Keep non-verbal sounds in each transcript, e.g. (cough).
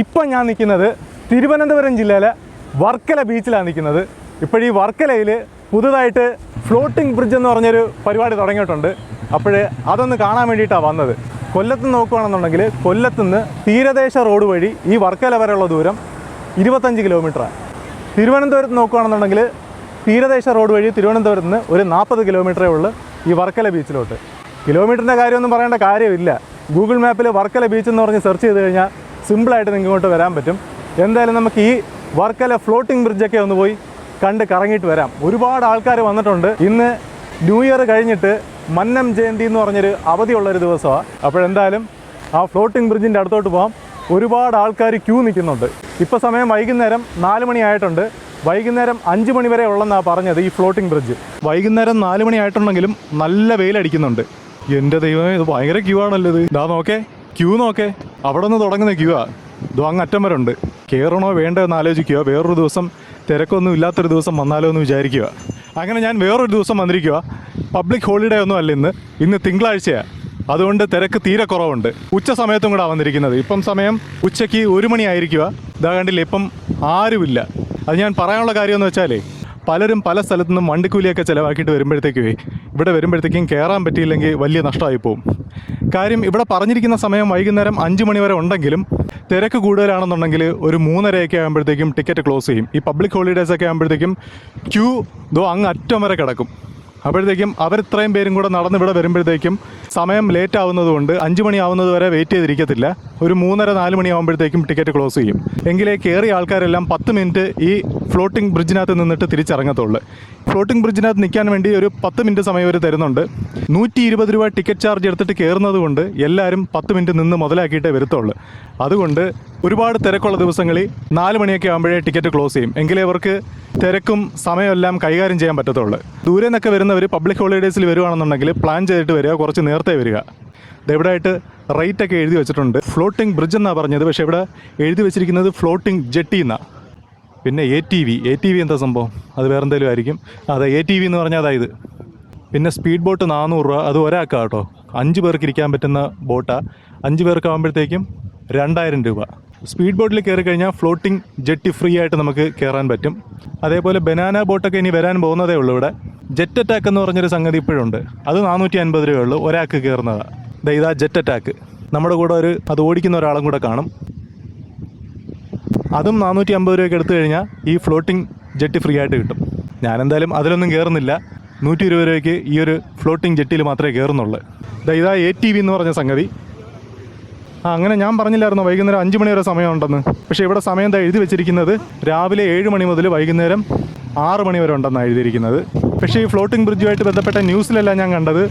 ഇപ്പം ഞാൻ നിൽക്കുന്നത് തിരുവനന്തപുരം ജില്ലയിലെ വർക്കല ബീച്ചിലാണ് നിൽക്കുന്നത്. ഇപ്പോഴീ വർക്കലയിൽ പുതുതായിട്ട് ഫ്ലോട്ടിംഗ് ബ്രിഡ്ജ് എന്ന് പറഞ്ഞൊരു പരിപാടി തുടങ്ങിയിട്ടുണ്ട്. അപ്പോൾ അതൊന്ന് കാണാൻ വേണ്ടിയിട്ടാണ് വന്നത്. കൊല്ലത്ത് നോക്കുകയാണെന്നുണ്ടെങ്കിൽ കൊല്ലത്തുനിന്ന് തീരദേശ റോഡ് വഴി ഈ വർക്കല വരെയുള്ള ദൂരം ഇരുപത്തഞ്ച് കിലോമീറ്ററാണ് തിരുവനന്തപുരത്ത് നോക്കുകയാണെന്നുണ്ടെങ്കിൽ തീരദേശ റോഡ് വഴി തിരുവനന്തപുരത്ത് നിന്ന് ഒരു നാൽപ്പത് കിലോമീറ്ററേ ഉള്ളൂ ഈ വർക്കല ബീച്ചിലോട്ട്. കിലോമീറ്ററിന്റെ കാര്യമൊന്നും പറയേണ്ട കാര്യമില്ല. ഗൂഗിൾ മാപ്പിൽ വർക്കല ബീച്ച് എന്ന് പറഞ്ഞ് സെർച്ച് ചെയ്ത് കഴിഞ്ഞാൽ സിമ്പിളായിട്ട് നിങ്ങൾക്ക് ഇങ്ങോട്ട് വരാൻ പറ്റും. എന്തായാലും നമുക്ക് ഈ വർക്കല ഫ്ലോട്ടിംഗ് ബ്രിഡ്ജൊക്കെ ഒന്ന് പോയി കണ്ട് കറങ്ങിയിട്ട് വരാം. ഒരുപാട് ആൾക്കാർ വന്നിട്ടുണ്ട്. ഇന്ന് ന്യൂ ഇയർ കഴിഞ്ഞിട്ട് മന്നം ജയന്തി എന്ന് പറഞ്ഞൊരു അവധിയുള്ളൊരു ദിവസമാണ് അപ്പോഴെന്തായാലും ആ ഫ്ലോട്ടിംഗ് ബ്രിഡ്ജിന്റെ അടുത്തോട്ട് പോകാം ഒരുപാട് ആൾക്കാർ ക്യൂ നിൽക്കുന്നുണ്ട്. ഇപ്പോൾ സമയം വൈകുന്നേരം നാല് മണിയായിട്ടുണ്ട് വൈകുന്നേരം അഞ്ച് മണി വരെ ഉള്ളെന്നാണ് പറഞ്ഞത് ഈ ഫ്ലോട്ടിംഗ് ബ്രിഡ്ജ് വൈകുന്നേരം നാല് മണിയായിട്ടുണ്ടെങ്കിലും നല്ല വെയിലടിക്കുന്നുണ്ട്. എന്റെ ദൈവമേ ഇത് ഭയങ്കര ക്യൂ ആണല്ലോ ഇത്. ഇതാ നോക്കേ. ക്യൂ നോക്കേ. അവിടെ നിന്ന് തുടങ്ങുന്ന ക്യൂ ആ ഇതോ അങ്ങ് അറ്റം വരെ ഉണ്ട്. കയറണോ വേണ്ടോ എന്ന് ആലോചിക്കുക. വേറൊരു ദിവസം തിരക്കൊന്നും ഇല്ലാത്തൊരു ദിവസം വന്നാലോ എന്ന് വിചാരിക്കുക. അങ്ങനെ ഞാൻ വേറൊരു ദിവസം വന്നിരിക്കുക പബ്ലിക് ഹോളിഡേ ഒന്നും അല്ല ഇന്ന്. ഇന്ന് തിങ്കളാഴ്ചയാണ് അതുകൊണ്ട് തിരക്ക് തീരെ കുറവുണ്ട്. ഉച്ച സമയത്തും കൂടെ വന്നിരിക്കുന്നത്. ഇപ്പം സമയം ഉച്ചയ്ക്ക് ഒരു മണിയായിരിക്കുക ഇതാ കണ്ടില്ല ഇപ്പം ആരുമില്ല. അത് ഞാൻ പറയാനുള്ള കാര്യം എന്ന് വെച്ചാലേ പലരും പല സ്ഥലത്തു നിന്നും വണ്ടിക്കൂലിയൊക്കെ ചിലവാക്കിയിട്ട് വരുമ്പോഴത്തേക്കുവേ ഇവിടെ വരുമ്പോഴത്തേക്കും കയറാൻ പറ്റിയില്ലെങ്കിൽ വലിയ നഷ്ടമായി പോകും കാര്യം ഇവിടെ പറഞ്ഞിരിക്കുന്ന സമയം വൈകുന്നേരം അഞ്ച് മണി വരെ ഉണ്ടെങ്കിലും തിരക്ക് കൂടുതലാണെന്നുണ്ടെങ്കിൽ ഒരു മൂന്നരയൊക്കെ ആകുമ്പോഴത്തേക്കും ടിക്കറ്റ് ക്ലോസ് ചെയ്യും. ഈ പബ്ലിക് ഹോളിഡേസ് ഒക്കെ ആകുമ്പോഴത്തേക്കും ക്യൂ ദോ അങ്ങ് അറ്റം വരെ കിടക്കും. അപ്പോഴത്തേക്കും അവരിത്രയും പേരും കൂടെ നടന്ന് ഇവിടെ വരുമ്പോഴത്തേക്കും സമയം ലേറ്റ് ആവുന്നതുകൊണ്ട് അഞ്ച് മണി ആവുന്നത് വരെ വെയിറ്റ് ചെയ്തിരിക്കത്തില്ല. ഒരു മൂന്നര നാല് മണിയാവുമ്പോഴത്തേക്കും ടിക്കറ്റ് ക്ലോസ് ചെയ്യും. എങ്കിലേ കയറിയ ആൾക്കാരെല്ലാം പത്ത് മിനിറ്റ് ഈ ഫ്ലോട്ടിംഗ് ബ്രിഡ്ജിനകത്ത് നിന്നിട്ട് തിരിച്ചിറങ്ങത്തുള്ളൂ. ഫ്ലോട്ടിംഗ് ബ്രിഡ്ജിനകത്ത് നിൽക്കാൻ വേണ്ടി ഒരു പത്ത് മിനിറ്റ് സമയം അവർ തരുന്നുണ്ട്. നൂറ്റി ഇരുപത് രൂപ ടിക്കറ്റ് ചാർജ് എടുത്തിട്ട് കയറുന്നത് കൊണ്ട് എല്ലാവരും പത്ത് മിനിറ്റ് നിന്ന് മുതലാക്കിയിട്ടേ വരത്തുള്ളൂ. അതുകൊണ്ട് ഒരുപാട് തിരക്കുള്ള ദിവസങ്ങളിൽ നാല് മണിയൊക്കെ ആകുമ്പോഴേ ടിക്കറ്റ് ക്ലോസ് ചെയ്യും. എങ്കിലേ അവർക്ക് തിരക്കും സമയമെല്ലാം കൈകാര്യം ചെയ്യാൻ പറ്റത്തുള്ളൂ. ദൂരെ നിന്നൊക്കെ വരുന്നവർ പബ്ലിക് ഹോളിഡേയ്സിൽ വരുവാണെന്നുണ്ടെങ്കിൽ പ്ലാൻ ചെയ്തിട്ട് വരിക കുറച്ച് നേരത്തെ വരിക. ഇവിടെയായിട്ട് റേറ്റ് ഒക്കെ എഴുതി വെച്ചിട്ടുണ്ട്. ഫ്ലോട്ടിംഗ് ബ്രിഡ്ജ് എന്നാണ് പറഞ്ഞത്. പക്ഷേ ഇവിടെ എഴുതി വെച്ചിരിക്കുന്നത് ഫ്ലോട്ടിംഗ് ജെട്ടി എന്നാണ് പിന്നെ A T V A T V എന്താ സംഭവം? അത് വേറെ എന്തെങ്കിലും ആയിരിക്കും. അതെ എ ടി വി എന്ന് പറഞ്ഞാൽ അതായത് പിന്നെ സ്പീഡ് ബോട്ട് നാനൂറ് രൂപ. അത് ഒരാൾക്കാണ് കേട്ടോ. അഞ്ച് പേർക്ക് ഇരിക്കാൻ പറ്റുന്ന ബോട്ടാണ് അഞ്ച് പേർക്ക് ആകുമ്പോഴത്തേക്കും രണ്ടായിരം രൂപ. സ്പീഡ് ബോട്ടിൽ കയറി കഴിഞ്ഞാൽ ഫ്ലോട്ടിംഗ് ജെട്ടി ഫ്രീ ആയിട്ട് നമുക്ക് കയറാൻ പറ്റും. അതേപോലെ ബനാന ബോട്ടൊക്കെ ഇനി വരാൻ പോകുന്നതേ ഉള്ളൂ ഇവിടെ. ജെറ്റ് അറ്റാക്ക് എന്ന് പറഞ്ഞൊരു സംഗതി ഇപ്പോഴുണ്ട്. അത് നാനൂറ്റി അൻപത് രൂപയുള്ളൂ ഒരാൾക്ക് കയറുന്നതാണ് ഇതാ ജെറ്റ് അറ്റാക്ക് നമ്മുടെ കൂടെ ഒരു അത് ഓടിക്കുന്ന ഒരാളും കൂടെ കാണും. അതും നാനൂറ്റി അമ്പത് രൂപയ്ക്ക് എടുത്തു കഴിഞ്ഞാൽ ഈ ഫ്ലോട്ടിംഗ് ജെട്ടി ഫ്രീ ആയിട്ട് കിട്ടും. ഞാനെന്തായാലും അതിലൊന്നും കയറുന്നില്ല നൂറ്റി ഇരുപത് രൂപയ്ക്ക് ഈ ഒരു ഫ്ലോട്ടിംഗ് ജെട്ടിയിൽ മാത്രമേ കയറുന്നുള്ളൂ ഇതാ എ ടി വി എന്ന് പറഞ്ഞ സംഗതി. ആ അങ്ങനെ ഞാൻ പറഞ്ഞില്ലായിരുന്നു വൈകുന്നേരം അഞ്ച് മണി വരെ സമയമുണ്ടെന്ന്? പക്ഷേ ഇവിടെ സമയം എന്താ എഴുതി വെച്ചിരിക്കുന്നത് രാവിലെ ഏഴ് മണി മുതൽ വൈകുന്നേരം ആറ് മണി വരെ ഉണ്ടെന്നാണ് എഴുതിയിരിക്കുന്നത്. പക്ഷേ ഈ ഫ്ലോട്ടിംഗ് ബ്രിഡ്ജുമായിട്ട് ബന്ധപ്പെട്ട ന്യൂസിലെല്ലാം ഞാൻ കണ്ടത്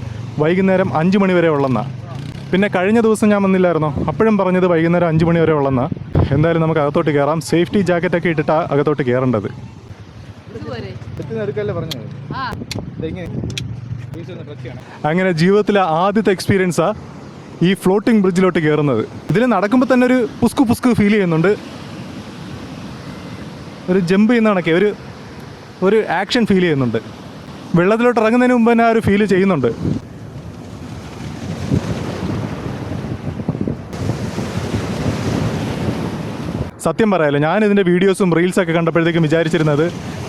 വൈകുന്നേരം അഞ്ച് മണി വരെ ഉള്ളെന്നാണ് പിന്നെ കഴിഞ്ഞ ദിവസം ഞാൻ വന്നില്ലായിരുന്നോ? അപ്പോഴും പറഞ്ഞത് വൈകുന്നേരം അഞ്ച് മണി വരെ ഉള്ളെന്ന്. എന്തായാലും നമുക്ക് അകത്തോട്ട് കയറാം സേഫ്റ്റി ജാക്കറ്റൊക്കെ ഇട്ടിട്ടാ അകത്തോട്ട് കയറേണ്ടത് ആ. അങ്ങനെ ജീവിതത്തിലെ ആദ്യത്തെ എക്സ്പീരിയൻസാ ഈ ഫ്ലോട്ടിംഗ് ബ്രിഡ്ജിലോട്ട് കയറുന്നത് ഇതിൽ നടക്കുമ്പോൾ തന്നെ ഒരു പുസ്കു പുസ്കു ഫീൽ ചെയ്യുന്നുണ്ട്. ഒരു ജമ്പ് ചെയ്യുന്ന കണക്കെ ഒരു ഒരു ആക്ഷൻ ഫീൽ ചെയ്യുന്നുണ്ട്. വെള്ളത്തിലോട്ട് ഇറങ്ങുന്നതിന് മുമ്പ് തന്നെ ആ ഒരു ഫീൽ ചെയ്യുന്നുണ്ട്. സത്യം പറയാലോ ഞാൻ ഇതിന്റെ വീഡിയോസും റീൽസൊക്കെ കണ്ടപ്പോഴത്തേക്കും വിചാരിച്ചിരുന്നത്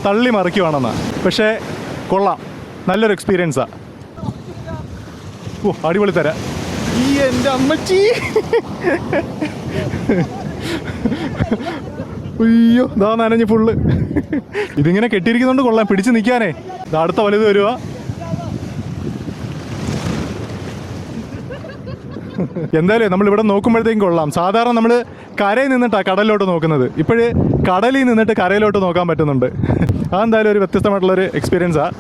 തള്ളി മറിക്കുവാണെന്നാണ് പക്ഷേ കൊള്ളാം. നല്ലൊരു എക്സ്പീരിയൻസാണ് ഓ അടിപൊളി തരാം. ഈ എന്റെ അമ്മച്ചി. അയ്യോ ദാ നനഞ്ഞ് ഫുള്ള് ഇതിങ്ങനെ കെട്ടിയിരിക്കുന്നുണ്ട് കൊള്ളാം. പിടിച്ച് നിൽക്കാനേ അടുത്ത വലുത് വരുവാ. എന്തായാലും നമ്മൾ ഇവിടെ നോക്കുമ്പോഴത്തേക്കും കൊള്ളാം. സാധാരണ നമ്മൾ കരയിൽ നിന്നിട്ടാണ് കടലിലോട്ട് നോക്കുന്നത്. ഇപ്പോഴ് കടലിൽ നിന്നിട്ട് കരയിലോട്ട് നോക്കാൻ പറ്റുന്നുണ്ട്. അതെന്തായാലും ഒരു വ്യത്യസ്തമായിട്ടുള്ളൊരു എക്സ്പീരിയൻസാണ്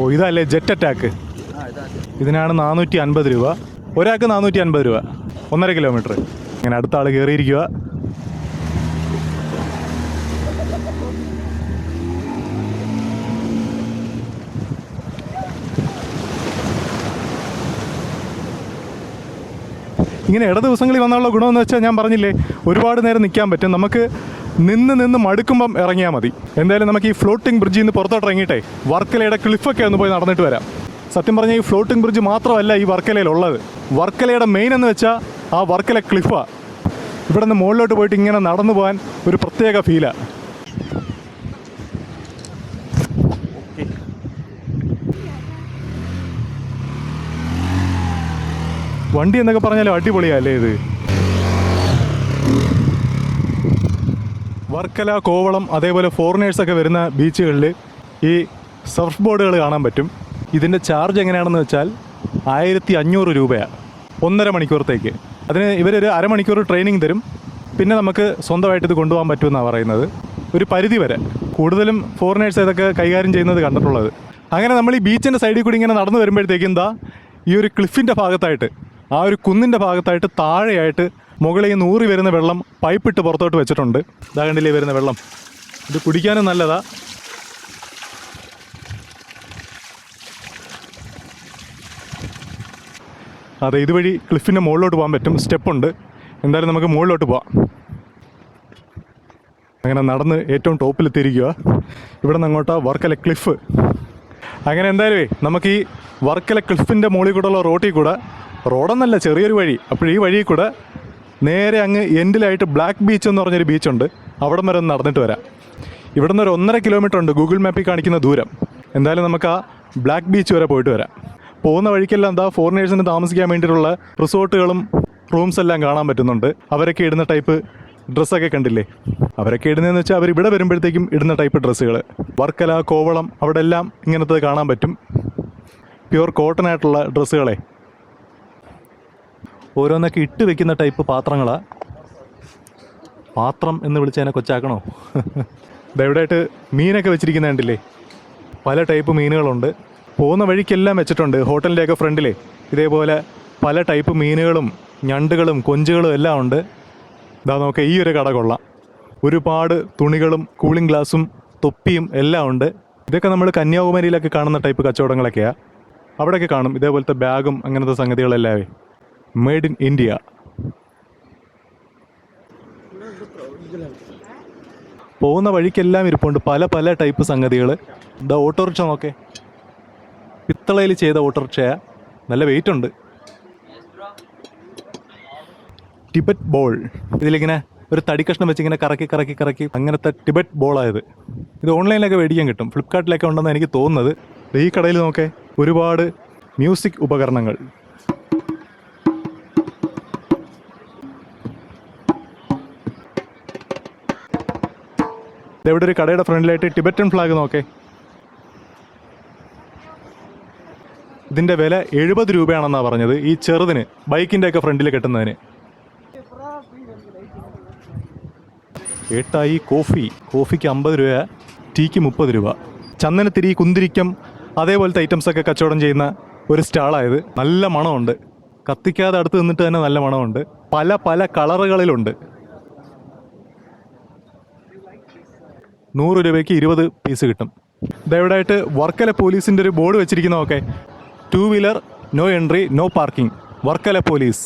ഓ ഇതല്ലേ ജെറ്റ് അറ്റാക്ക് ഇതിനാണ് നാനൂറ്റി അൻപത് രൂപ. ഒരാൾക്ക് നാനൂറ്റി അൻപത് രൂപ. ഒന്നര കിലോമീറ്റർ ഇങ്ങനെ അടുത്ത ആൾ കയറിയിരിക്കുക ഇങ്ങനെ ഇട ദിവസങ്ങളിൽ വന്നുള്ള ഗുണമെന്ന് വെച്ചാൽ ഞാൻ പറഞ്ഞില്ലേ ഒരുപാട് നേരം നിൽക്കാൻ പറ്റും. നമുക്ക് നിന്ന് നിന്ന് മടുക്കുമ്പം ഇറങ്ങിയാൽ മതി. എന്തായാലും നമുക്ക് ഈ ഫ്ലോട്ടിംഗ് ബ്രിഡ്ജിൽ നിന്ന് പുറത്തോട്ട് ഇറങ്ങിയിട്ടേ വർക്കലയുടെ ക്ലിഫൊക്കെ ഒന്ന് പോയി നടന്നിട്ട് വരാം. സത്യം പറഞ്ഞാൽ ഈ ഫ്ലോട്ടിംഗ് ബ്രിഡ്ജ് മാത്രമല്ല ഈ വർക്കലയിലുള്ളത്. വർക്കലയുടെ മെയിൻ എന്ന് വെച്ചാൽ ആ വർക്കല ക്ലിഫാ. ഇവിടെ നിന്ന് മുകളിലോട്ട് പോയിട്ട് ഇങ്ങനെ നടന്നു പോകാൻ ഒരു പ്രത്യേക ഫീലാണ് വണ്ടി എന്നൊക്കെ പറഞ്ഞാലും അടിപൊളിയല്ലേ ഇത്? വർക്കല കോവളം അതേപോലെ ഫോറിനേഴ്സ് ഒക്കെ വരുന്ന ബീച്ചുകളിൽ ഈ സർഫ് ബോർഡുകൾ കാണാൻ പറ്റും. ഇതിന്റെ ചാർജ് എങ്ങനെയാണെന്ന് വെച്ചാൽ ആയിരത്തി അഞ്ഞൂറ് രൂപയാണ്. ഒന്നര മണിക്കൂറത്തേക്ക്. അതിന് ഇവരൊരു അരമണിക്കൂർ ട്രെയിനിങ് തരും. പിന്നെ നമുക്ക് സ്വന്തമായിട്ട് ഇത് കൊണ്ടുപോകാൻ പറ്റുമെന്നാണ് പറയുന്നത്. ഒരു പരിധി വരെ. കൂടുതലും ഫോറിനേഴ്സ് ഇതൊക്കെ കൈകാര്യം ചെയ്യുന്നത് കണ്ടിട്ടുള്ളത്. അങ്ങനെ നമ്മൾ ഈ ബീച്ചിന്റെ സൈഡിൽ കൂടി ഇങ്ങനെ നടന്നു വരുമ്പോഴത്തേക്കും എന്താ? ഈ ഒരു ക്ലിഫിന്റെ ഭാഗത്തായിട്ട് ആ ഒരു കുന്നിന്റെ ഭാഗത്തായിട്ട് താഴെയായിട്ട് മുകളിൽ നിന്ന് ഊറി വരുന്ന വെള്ളം പൈപ്പിട്ട് പുറത്തോട്ട് വെച്ചിട്ടുണ്ട്. ഇതാ കണ്ടില്ലേ വരുന്ന വെള്ളം. ഇത് കുടിക്കാനും നല്ലതാ. അതെ ഇതുവഴി ക്ലിഫിന്റെ മുകളിലോട്ട് പോകാൻ പറ്റും. സ്റ്റെപ്പുണ്ട് എന്തായാലും നമുക്ക് മുകളിലോട്ട് പോവാം. അങ്ങനെ നടന്ന് ഏറ്റവും ടോപ്പിലെത്തിയിരിക്കുക ഇവിടെ നിന്ന് വർക്കല ക്ലിഫ് അങ്ങനെ എന്തായാലുമേ നമുക്ക് ഈ വർക്കല ക്ലിഫിന്റെ മുകളിൽ കൂടെയുള്ള റോട്ടിൽ കൂടെ റോഡെന്നല്ല ചെറിയൊരു വഴി. അപ്പോൾ ഈ വഴിയിൽ കൂടെ നേരെ അങ്ങ് എൻഡിലായിട്ട് ബ്ലാക്ക് ബീച്ച് എന്ന് പറഞ്ഞൊരു ബീച്ചുണ്ട് അവിടം വരെ ഒന്ന് നടന്നിട്ട് വരാം. ഇവിടെ നിന്ന് ഒരു ഒന്നര കിലോമീറ്റർ ഉണ്ട് ഗൂഗിൾ മാപ്പിൽ കാണിക്കുന്ന ദൂരം. എന്തായാലും നമുക്ക് ആ ബ്ലാക്ക് ബീച്ച് വരെ പോയിട്ട് വരാം. പോകുന്ന വഴിക്കെല്ലാം എന്താ ഫോറിനേഴ്സിന് താമസിക്കാൻ വേണ്ടിയിട്ടുള്ള റിസോർട്ടുകളും റൂംസ് എല്ലാം കാണാൻ പറ്റുന്നുണ്ട്. അവരൊക്കെ ഇടുന്ന ടൈപ്പ് ഡ്രസ്സൊക്കെ കണ്ടില്ലേ? അവരൊക്കെ ഇടുന്നതെന്ന് വെച്ചാൽ അവർ ഇവിടെ വരുമ്പോഴത്തേക്കും ഇടുന്ന ടൈപ്പ് ഡ്രസ്സുകൾ വർക്കല കോവളം അവിടെ എല്ലാം ഇങ്ങനത്തെ കാണാൻ പറ്റും. പ്യുവർ കോട്ടൺ ആയിട്ടുള്ള ഡ്രസ്സുകളെ ഓരോന്നൊക്കെ ഇട്ട് വെക്കുന്ന ടൈപ്പ് പാത്രങ്ങളാണ് പാത്രം എന്ന് വിളിച്ചതിനെ കൊച്ചാക്കണോ? (laughs) ഇതെവിടെയായിട്ട് മീനൊക്കെ വെച്ചിരിക്കുന്ന കണ്ടില്ലേ? പല ടൈപ്പ് മീനുകളുണ്ട്. പോകുന്ന വഴിക്കെല്ലാം വെച്ചിട്ടുണ്ട് ഹോട്ടലിന്റെയൊക്കെ ഫ്രണ്ടിൽ ഇതേപോലെ പല ടൈപ്പ് മീനുകളും ഞണ്ടുകളും കൊഞ്ചുകളും എല്ലാം ഉണ്ട്. ഇതാ നോക്കുക ഈ ഒരു കട കൊള്ളാം. ഒരുപാട് തുണികളും കൂളിംഗ് ഗ്ലാസും തൊപ്പിയും എല്ലാം ഉണ്ട്. ഇതൊക്കെ നമ്മൾ കന്യാകുമാരിയിലൊക്കെ കാണുന്ന ടൈപ്പ് കച്ചവടങ്ങളൊക്കെയാണ് അവിടെയൊക്കെ കാണും. ഇതേപോലത്തെ ബാഗും അങ്ങനത്തെ സംഗതികളെല്ലാവേ മെയ്ഡ് ഇൻ ഇന്ത്യ പോകുന്ന വഴിക്കെല്ലാം ഇരിപ്പുണ്ട്. പല പല ടൈപ്പ് സംഗതികൾ ഇതാ ഓട്ടോറിക്ഷ നോക്കേ. പിത്തളയിൽ ചെയ്ത ഓട്ടോറിക്ഷയ നല്ല വെയിറ്റ് ഉണ്ട്. Tibet ball. ഇതിലിങ്ങനെ ഒരു തടി കഷ്ണം വെച്ച് ഇങ്ങനെ കറക്കി കറക്കി കറക്കി അങ്ങനത്തെ ടിബറ്റ് ബോളായത് ഇത് ഓൺലൈനിലൊക്കെ മേടിക്കാൻ കിട്ടും. ഫ്ലിപ്കാർട്ടിലൊക്കെ ഉണ്ടെന്ന് എനിക്ക് തോന്നുന്നത്. ഈ കടയിൽ നോക്കേ ഒരുപാട് മ്യൂസിക് ഉപകരണങ്ങൾ. ഇവിടെ ഒരു കടയുടെ ഫ്രണ്ടിലായിട്ട് ടിബറ്റൻ ഫ്ലാഗ് നോക്കേ. ഇതിന്റെ വില എഴുപത് രൂപയാണെന്നാണ് പറഞ്ഞത് ഈ ചെറുതിന് ബൈക്കിന്റെ ഒക്കെ ഫ്രണ്ടിൽ കെട്ടുന്നതിന് ഏട്ടായി കോഫി കോഫിക്ക് അമ്പത് രൂപ ടീക്ക് മുപ്പത് രൂപ. ചന്ദനത്തിരി കുന്തിരിക്കം അതേപോലത്തെ ഐറ്റംസൊക്കെ കച്ചവടം ചെയ്യുന്ന ഒരു സ്റ്റാളായത്. നല്ല മണമുണ്ട്. കത്തിക്കാതെ അടുത്ത് നിന്നിട്ട് തന്നെ നല്ല മണമുണ്ട്. പല പല കളറുകളിലുണ്ട്. നൂറ് രൂപയ്ക്ക് ഇരുപത് പീസ് കിട്ടും. ദയവായിട്ട് വർക്കല പോലീസിന്റെ ഒരു board വെച്ചിരിക്കുന്നതൊക്കെ. Two wheeler no entry no parking. Varkala police.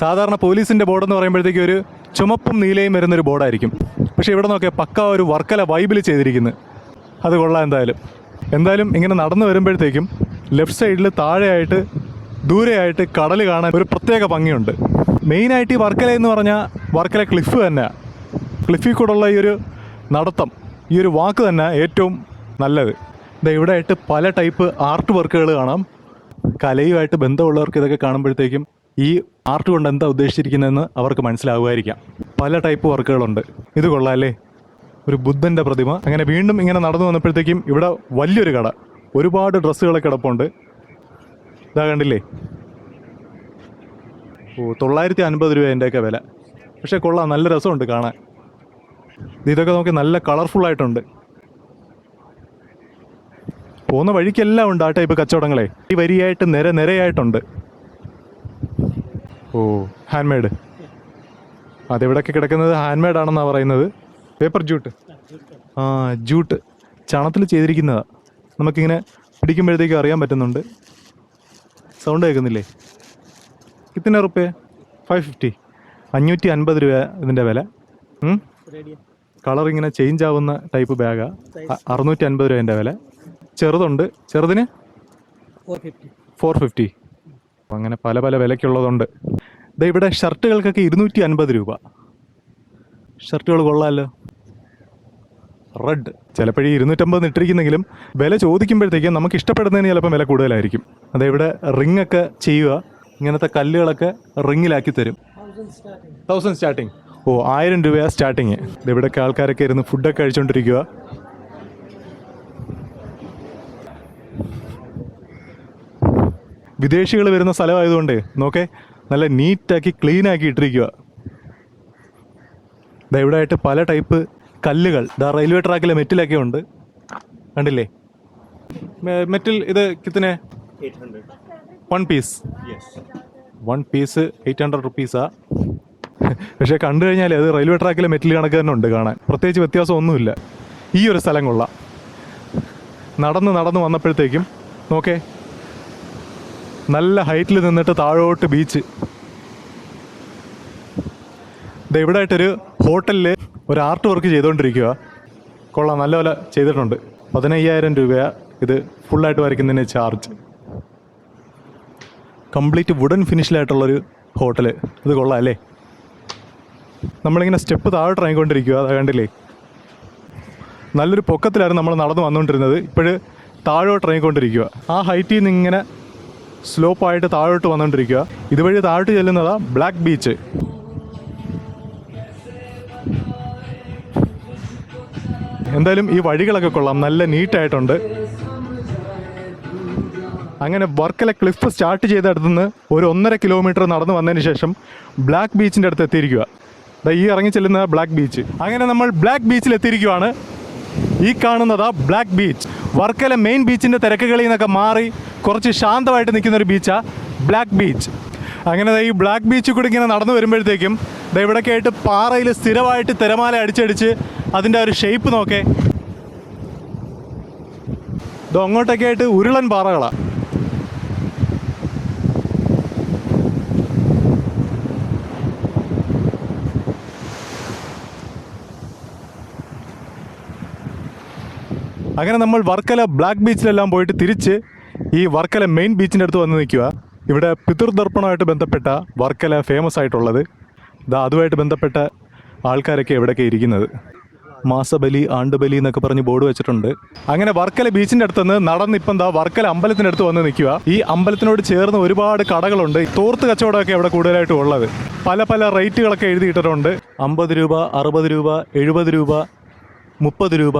സാധാരണ പോലീസിന്റെ ബോർഡ് എന്ന് പറയുമ്പോഴത്തേക്കും ഒരു ചുമപ്പും നീലയും വരുന്നൊരു ബോർഡായിരിക്കും. പക്ഷേ ഇവിടെ നോക്കിയാൽ പക്ക ഒരു വർക്കല വൈബിൽ ചെയ്തിരിക്കുന്നത് അത് കൊള്ളാം എന്തായാലും. എന്തായാലും ഇങ്ങനെ നടന്നു വരുമ്പോഴത്തേക്കും ലെഫ്റ്റ് സൈഡിൽ താഴെയായിട്ട് ദൂരെയായിട്ട് കടൽ കാണാൻ ഒരു പ്രത്യേക ഭംഗിയുണ്ട്. മെയിനായിട്ട് ഈ വർക്കല എന്ന് പറഞ്ഞാൽ വർക്കല ക്ലിഫ് തന്നെയാണ് ക്ലിഫിൽ കൂടെയുള്ള ഈ ഒരു നടത്തം ഈ ഒരു വാക്ക് തന്നെ ഏറ്റവും നല്ലത്. ഇതാ ഇവിടെ ആയിട്ട് പല ടൈപ്പ് ആർട്ട് വർക്കുകൾ കാണാം. കലയുമായിട്ട് ബന്ധമുള്ളവർക്ക് ഇതൊക്കെ കാണുമ്പോഴത്തേക്കും ഈ ആർട്ട് കൊണ്ട് എന്താ ഉദ്ദേശിച്ചിരിക്കുന്നതെന്ന് അവർക്ക് മനസ്സിലാവുമായിരിക്കാം. പല ടൈപ്പ് വർക്കുകളുണ്ട്. ഇത് കൊള്ളാല്ലേ? ഒരു ബുദ്ധന്റെ പ്രതിമ. അങ്ങനെ വീണ്ടും ഇങ്ങനെ നടന്നു വന്നപ്പോഴത്തേക്കും ഇവിടെ വലിയൊരു കട. ഒരുപാട് ഡ്രസ്സുകളൊക്കെ കിടപ്പുണ്ട്. ഇതാ കണ്ടില്ലേ? ഓ തൊള്ളായിരത്തി അൻപത് രൂപ എന്റെയൊക്കെ വില. പക്ഷേ കൊള്ളാം നല്ല രസമുണ്ട് കാണാൻ. ഇത് ഇതൊക്കെ നമുക്ക് നല്ല കളർഫുൾ ആയിട്ടുണ്ട് പോകുന്ന വഴിക്കെല്ലാം ഉണ്ട് ആ ടൈപ്പ് കച്ചവടങ്ങളെ. ഈ വരിയായിട്ട് നിര നിരയായിട്ടുണ്ട്. ഓ ഹാൻഡ് മെയ്ഡ് അതെവിടെയൊക്കെ കിടക്കുന്നത് ഹാൻഡ് മെയ്ഡ് ആണെന്നാണ് പറയുന്നത്. പേപ്പർ ജൂട്ട് ആ ജൂട്ട് ചണത്തിൽ ചെയ്തിരിക്കുന്നതാണ് നമുക്കിങ്ങനെ പിടിക്കുമ്പോഴത്തേക്കും അറിയാൻ പറ്റുന്നുണ്ട്. സൗണ്ട് കേൾക്കുന്നില്ലേ? കിത്തിന റുപ്യ ഫൈവ് ഫിഫ്റ്റി അഞ്ഞൂറ്റി അൻപത് രൂപ ഇതിന്റെ വില? കളർ ഇങ്ങനെ ചേഞ്ച് ആവുന്ന ടൈപ്പ് ബാഗാണ് അറുന്നൂറ്റി അൻപത് രൂപ എന്റെ വില. ചെറുതുണ്ട്. ചെറുതിന്? ഫോർ ഫിഫ്റ്റി അങ്ങനെ പല പല വിലയ്ക്കുള്ളതുണ്ട്. ഇത് ഇവിടെ ഷർട്ടുകൾക്കൊക്കെ ഇരുന്നൂറ്റി അൻപത് രൂപ. ഷർട്ടുകൾ കൊള്ളാമല്ലോ റെഡ്. ചിലപ്പോഴീ ഇരുന്നൂറ്റമ്പത് ഇട്ടിരിക്കുന്നെങ്കിലും വില ചോദിക്കുമ്പോഴത്തേക്കും നമുക്ക് ഇഷ്ടപ്പെടുന്നതിന് ചിലപ്പോൾ വില കൂടുതലായിരിക്കും. അതെ ഇവിടെ റിംഗ് ഒക്കെ ചെയ്യുക. ഇങ്ങനത്തെ കല്ലുകളൊക്കെ റിങ്ങിലാക്കി തരും. തൗസൻഡ് സ്റ്റാർട്ടിങ് തൗസൻഡ് സ്റ്റാർട്ടിങ് ഓ ആയിരം രൂപയാണ് സ്റ്റാർട്ടിങ് ഇവിടെയൊക്കെ ആൾക്കാരൊക്കെ ഇരുന്ന് ഫുഡൊക്കെ കഴിച്ചുകൊണ്ടിരിക്കുക വിദേശികൾ വരുന്ന സ്ഥലമായതുകൊണ്ട് നോക്കേ നല്ല നീറ്റാക്കി ക്ലീനാക്കി ഇട്ടിരിക്കുക ദാ ഇവിടെ ആയിട്ട് പല ടൈപ്പ് കല്ലുകൾ. ദാ റെയിൽവേ ട്രാക്കിലെ മെറ്റിലൊക്കെ ഉണ്ട്. കണ്ടില്ലേ? മെറ്റിൽ ഇത് കിത്തനെ? One piece one piece eight hundred റുപ്പീസാ പക്ഷേ കണ്ടു കഴിഞ്ഞാൽ അത് റെയിൽവേ ട്രാക്കിലെ മെറ്റിൽ കണക്ക് തന്നെ ഉണ്ട് കാണാൻ. പ്രത്യേകിച്ച് വ്യത്യാസം ഒന്നുമില്ല. ഈ ഒരു സ്ഥലം കൊള്ളാം. നടന്ന് നടന്ന് വന്നപ്പോഴത്തേക്കും നോക്കേ നല്ല ഹൈറ്റിൽ നിന്നിട്ട് താഴോട്ട് ബീച്ച് ഇവിടെ ആയിട്ടൊരു ഹോട്ടലിൽ ഒരു ആർട്ട് വർക്ക് ചെയ്തുകൊണ്ടിരിക്കുക കൊള്ളാം നല്ല പോലെ ചെയ്തിട്ടുണ്ട്. പതിനയ്യായിരം രൂപയാ ഇത് ഫുള്ളായിട്ട് വരയ്ക്കുന്നതിന് ചാർജ് കംപ്ലീറ്റ് വുഡൻ ഫിനിഷിലായിട്ടുള്ളൊരു ഹോട്ടൽ ഇത് കൊള്ളാം അല്ലേ? നമ്മളിങ്ങനെ സ്റ്റെപ്പ് താഴോട്ട് ഇറങ്ങിക്കൊണ്ടിരിക്കുക അതാ കണ്ടില്ലേ? നല്ലൊരു പൊക്കത്തിലായിരുന്നു നമ്മൾ നടന്നു വന്നുകൊണ്ടിരുന്നത് ഇപ്പോഴ് താഴോട്ട് ഇറങ്ങിക്കൊണ്ടിരിക്കുക ആ ഹൈറ്റിൽ നിന്ന് ഇങ്ങനെ സ്ലോപ്പായിട്ട് താഴോട്ട് വന്നുകൊണ്ടിരിക്കുക ഇതുവഴി താഴോട്ട് ചെല്ലുന്നതാ ബ്ലാക്ക് ബീച്ച്. എന്തായാലും ഈ വഴികളൊക്കെ കൊള്ളാം. നല്ല നീറ്റായിട്ടുണ്ട്. അങ്ങനെ വർക്കല ക്ലിഫ് സ്റ്റാർട്ട് ചെയ്ത ചെയ്തെടുത്തുനിന്ന് ഒരു ഒന്നര കിലോമീറ്റർ നടന്നു വന്നതിന് ശേഷം ബ്ലാക്ക് ബീച്ചിന്റെ അടുത്ത് എത്തിയിരിക്കുക. ഈ ഇറങ്ങി ചെല്ലുന്ന ബ്ലാക്ക് ബീച്ച്. അങ്ങനെ നമ്മൾ ബ്ലാക്ക് ബീച്ചിൽ എത്തിയിരിക്കുകയാണ് ഈ കാണുന്നതാ ബ്ലാക്ക് ബീച്ച്. വർക്കല മെയിൻ ബീച്ചിന്റെ തിരക്കുകളിൽ നിന്നൊക്കെ മാറി കുറച്ച് ശാന്തമായിട്ട് നിൽക്കുന്ന ഒരു ബീച്ചാ ബ്ലാക്ക് ബീച്ച് അങ്ങനെ ഈ ബ്ലാക്ക് ബീച്ചിൽ കൂടി ഇങ്ങനെ നടന്നു വരുമ്പോഴത്തേക്കും ഇവിടെയൊക്കെ ആയിട്ട് പാറയിൽ സ്ഥിരമായിട്ട് തിരമാല അടിച്ചടിച്ച് അതിന്റെ ഒരു ഷേപ്പ് നോക്കേ. ഇത് അങ്ങോട്ടൊക്കെ ആയിട്ട് ഉരുളൻ പാറകളാണ് അങ്ങനെ നമ്മൾ വർക്കല ബ്ലാക്ക് ബീച്ചിലെല്ലാം പോയിട്ട് തിരിച്ച് ഈ വർക്കല മെയിൻ ബീച്ചിന്റെ അടുത്ത് വന്ന് നിൽക്കുക. ഇവിടെ പിതൃദർപ്പണമായിട്ട് ബന്ധപ്പെട്ട വർക്കല ഫേമസ് ആയിട്ടുള്ളത്. ഇതാ അതുമായിട്ട് ബന്ധപ്പെട്ട ആൾക്കാരൊക്കെ എവിടെയൊക്കെ ഇരിക്കുന്നത്. മാസബലി ആണ്ടുബലി എന്നൊക്കെ പറഞ്ഞ് ബോർഡ് വെച്ചിട്ടുണ്ട്. അങ്ങനെ വർക്കല ബീച്ചിന്റെ അടുത്തുനിന്ന് നടന്ന് ഇപ്പം എന്താ വർക്കല അമ്പലത്തിന്റെ അടുത്ത് വന്ന് നിൽക്കുക. ഈ അമ്പലത്തിനോട് ചേർന്ന് ഒരുപാട് കടകളുണ്ട്. തോർത്ത് കച്ചവടമൊക്കെ ഇവിടെ കൂടുതലായിട്ടും ഉള്ളത്. പല പല റേറ്റുകളൊക്കെ എഴുതിയിട്ടിട്ടുണ്ട്. അമ്പത് രൂപ അറുപത് രൂപ എഴുപത് രൂപ മുപ്പത് രൂപ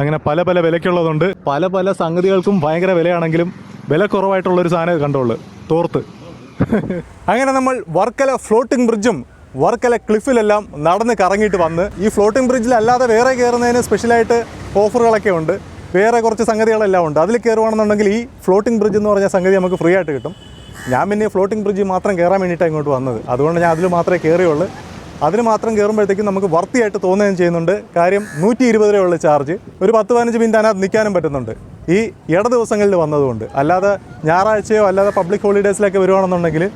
അങ്ങനെ പല പല വിലയ്ക്കുള്ളതുണ്ട്. പല പല സംഗതികൾക്കും ഭയങ്കര വിലയാണെങ്കിലും വില കുറവായിട്ടുള്ളൊരു സാധനം കണ്ടോളൂ തോർത്ത്. (laughs) അങ്ങനെ നമ്മൾ വർക്കല ഫ്ലോട്ടിംഗ് ബ്രിഡ്ജും വർക്കല ക്ലിഫിലെല്ലാം നടന്ന് കറങ്ങിയിട്ട് വന്ന് ഈ ഫ്ലോട്ടിംഗ് ബ്രിഡ്ജിലല്ലാതെ വേറെ കയറുന്നതിന് സ്പെഷ്യലായിട്ട് ഓഫറുകളൊക്കെ ഉണ്ട്. വേറെ കുറച്ച് സംഗതികളെല്ലാം ഉണ്ട്. അതിൽ കയറുവാണെന്നുണ്ടെങ്കിൽ ഈ ഫ്ലോട്ടിംഗ് ബ്രിഡ്ജ് എന്ന് പറഞ്ഞ സംഗതി നമുക്ക് ഫ്രീ ആയിട്ട് കിട്ടും. ഞാൻ പിന്നെ ഫ്ലോട്ടിംഗ് ബ്രിഡ്ജ് മാത്രം കയറാൻ വേണ്ടിയിട്ടാണ് ഇങ്ങോട്ട് വന്നത്. അതുകൊണ്ട് ഞാൻ അതിൽ മാത്രമേ കയറിയുള്ളൂ. അതിന് മാത്രം കയറുമ്പോഴത്തേക്കും നമുക്ക് വർത്തിയായിട്ട് തോന്നുകയും ചെയ്യുന്നുണ്ട്. കാര്യം നൂറ്റി ഇരുപത് രൂപയുള്ള ചാർജ്. ഒരു പത്ത് പതിനഞ്ച് മിനിറ്റ് അതിനകത്ത് നിൽക്കാനും പറ്റുന്നുണ്ട്. ഈ ഇട ദിവസങ്ങളിൽ വന്നതുകൊണ്ട്. അല്ലാതെ ഞായറാഴ്ചയോ അല്ലാതെ പബ്ലിക് ഹോളിഡേയ്സിലൊക്കെ വരുവാണെന്നുണ്ടെങ്കിൽ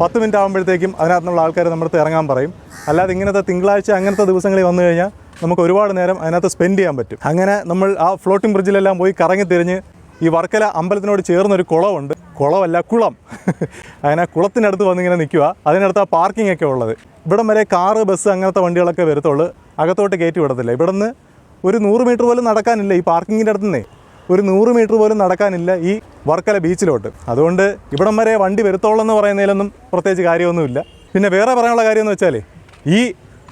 പത്ത് മിനിറ്റ് ആകുമ്പോഴത്തേക്കും അതിനകത്തുള്ള ആൾക്കാർ നമ്മുടെ ഇറങ്ങാൻ പറയും. അല്ലാതെ ഇങ്ങനത്തെ തിങ്കളാഴ്ച അങ്ങനത്തെ ദിവസങ്ങളിൽ വന്നു കഴിഞ്ഞാൽ നമുക്ക് ഒരുപാട് നേരം അതിനകത്ത് സ്പെൻഡ് ചെയ്യാൻ പറ്റും. അങ്ങനെ നമ്മൾ ആ ഫ്ലോട്ടിംഗ് ബ്രിഡ്ജിലെല്ലാം പോയി കറങ്ങി തിരിഞ്ഞ് ഈ വർക്കല അമ്പലത്തിനോട് ചേർന്നൊരു കുളമുണ്ട്. കുളമല്ല കുളം. (laughs) അങ്ങനെ കുളത്തിനടുത്ത് വന്നിങ്ങനെ നിൽക്കുക. അതിനടുത്ത് ആ പാർക്കിംഗ് ഒക്കെ ഉള്ളത്. ഇവിടം വരെ കാറ് ബസ് അങ്ങനത്തെ വണ്ടികളൊക്കെ വരത്തുള്ളൂ. അകത്തോട്ട് കയറ്റി വിടത്തില്ല. ഇവിടുന്ന് ഒരു നൂറ് മീറ്റർ പോലും നടക്കാനില്ല ഈ പാർക്കിങ്ങിന്റെ അടുത്ത് നിന്നേ ഒരു നൂറ് മീറ്റർ പോലും നടക്കാനില്ല ഈ വർക്കല ബീച്ചിലോട്ട് അതുകൊണ്ട് ഇവിടം വരെ വണ്ടി വരുത്തോളം എന്ന് പറയുന്നതിലൊന്നും പ്രത്യേകിച്ച് കാര്യമൊന്നുമില്ല. പിന്നെ വേറെ പറയാനുള്ള കാര്യം എന്ന് വെച്ചാൽ ഈ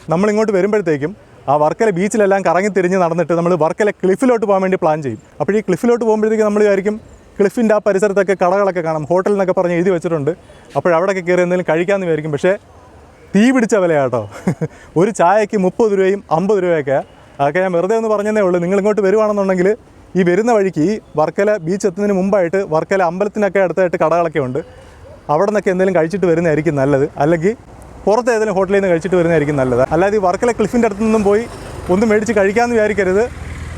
നമ്മളിങ്ങോട്ട് വരുമ്പോഴത്തേക്കും ആ വർക്കല ബീച്ചിലെല്ലാം കറങ്ങി തിരിഞ്ഞ് നടന്നിട്ട് നമ്മൾ വർക്കല ക്ലിഫിലോട്ട് പോകാൻ വേണ്ടി പ്ലാൻ ചെയ്യും. അപ്പോൾ ഈ ക്ലിഫിലോട്ട് പോകുമ്പോഴത്തേക്കും നമ്മൾ വിചാരിക്കും ക്ലിഫിന്റെ ആ പരിസരത്തൊക്കെ കടകളൊക്കെ കാണാം. ഹോട്ടൽ എന്നൊക്കെ പറഞ്ഞ് എഴുതി വെച്ചിട്ടുണ്ട്. അപ്പോൾ അവിടെയൊക്കെ കയറി എന്തെങ്കിലും കഴിക്കാമെന്ന് വിചാരിക്കും. പക്ഷേ തീ പിടിച്ച വിലയാട്ടോ. (laughs) ഒരു ചായയ്ക്ക് മുപ്പത് രൂപയും അമ്പത് രൂപയൊക്കെ. അതൊക്കെ ഞാൻ വെറുതെ ഒന്ന് പറഞ്ഞതേ ഉള്ളൂ. നിങ്ങൾ ഇങ്ങോട്ട് വരുവാണെന്നുണ്ടെങ്കിൽ ഈ വരുന്ന വഴിക്ക് വർക്കല ബീച്ച് എത്തുന്നതിന് മുമ്പായിട്ട് വർക്കല അമ്പലത്തിനൊക്കെ അടുത്തായിട്ട് കടകളൊക്കെ ഉണ്ട്. അവിടെ നിന്നൊക്കെ എന്തെങ്കിലും കഴിച്ചിട്ട് വരുന്നതായിരിക്കും നല്ലത്. അല്ലെങ്കിൽ പുറത്ത് ഏതെങ്കിലും ഹോട്ടലിൽ നിന്ന് കഴിച്ചിട്ട് വരുന്നതായിരിക്കും നല്ലത്. അല്ലാതെ ഈ വർക്കല ക്ലിഫിന്റെ അടുത്തു നിന്നും പോയി ഒന്നും മേടിച്ച് കഴിക്കാമെന്ന് വിചാരിക്കരുത്.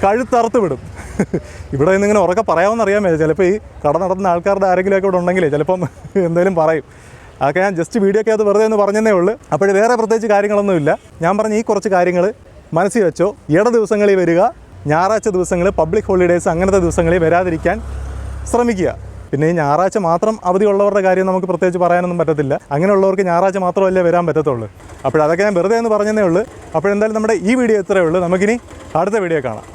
കഴുത്തറുത്ത് വിടും. ഇവിടെ നിന്ന് ഇങ്ങനെ ഉറക്കെ പറയാമെന്ന് അറിയാൻ മേലെ ചിലപ്പോൾ ഈ കട നടത്തുന്ന ആൾക്കാരുടെ ആരെങ്കിലുമൊക്കെ ഇവിടെ ഉണ്ടെങ്കിലേ ചിലപ്പം എന്തെങ്കിലും പറയും. അതൊക്കെ ഞാൻ ജസ്റ്റ് വീഡിയോ ഒക്കെ അത് വെറുതെ ഒന്ന് പറഞ്ഞതേ ഉള്ളൂ. അപ്പോൾ വേറെ പ്രത്യേകിച്ച് കാര്യങ്ങളൊന്നുമില്ല ഞാൻ പറഞ്ഞ ഈ കുറച്ച് കാര്യങ്ങൾ മനസ്സിൽ വെച്ചോ. ഇട ദിവസങ്ങളിൽ വരിക ഞായറാഴ്ച ദിവസങ്ങൾ പബ്ലിക് ഹോളിഡേയ്സ് അങ്ങനത്തെ ദിവസങ്ങളിൽ വരാതിരിക്കാൻ ശ്രമിക്കുക. പിന്നെ ഈ ഞായറാഴ്ച മാത്രം അവധിയുള്ളവരുടെ കാര്യം നമുക്ക് പ്രത്യേകിച്ച് പറയാനൊന്നും പറ്റത്തില്ല. അങ്ങനെയുള്ളവർക്ക് ഞായറാഴ്ച മാത്രമല്ലേ വരാൻ പറ്റത്തുള്ളൂ. അപ്പോൾ അതൊക്കെ ഞാൻ വെറുതെ എന്ന് പറഞ്ഞതേ ഉള്ളൂ. അപ്പോഴെന്തായാലും നമ്മുടെ ഈ വീഡിയോ ഇത്രയേ ഉള്ളൂ. നമുക്കിനി അടുത്ത വീഡിയോ കാണാം.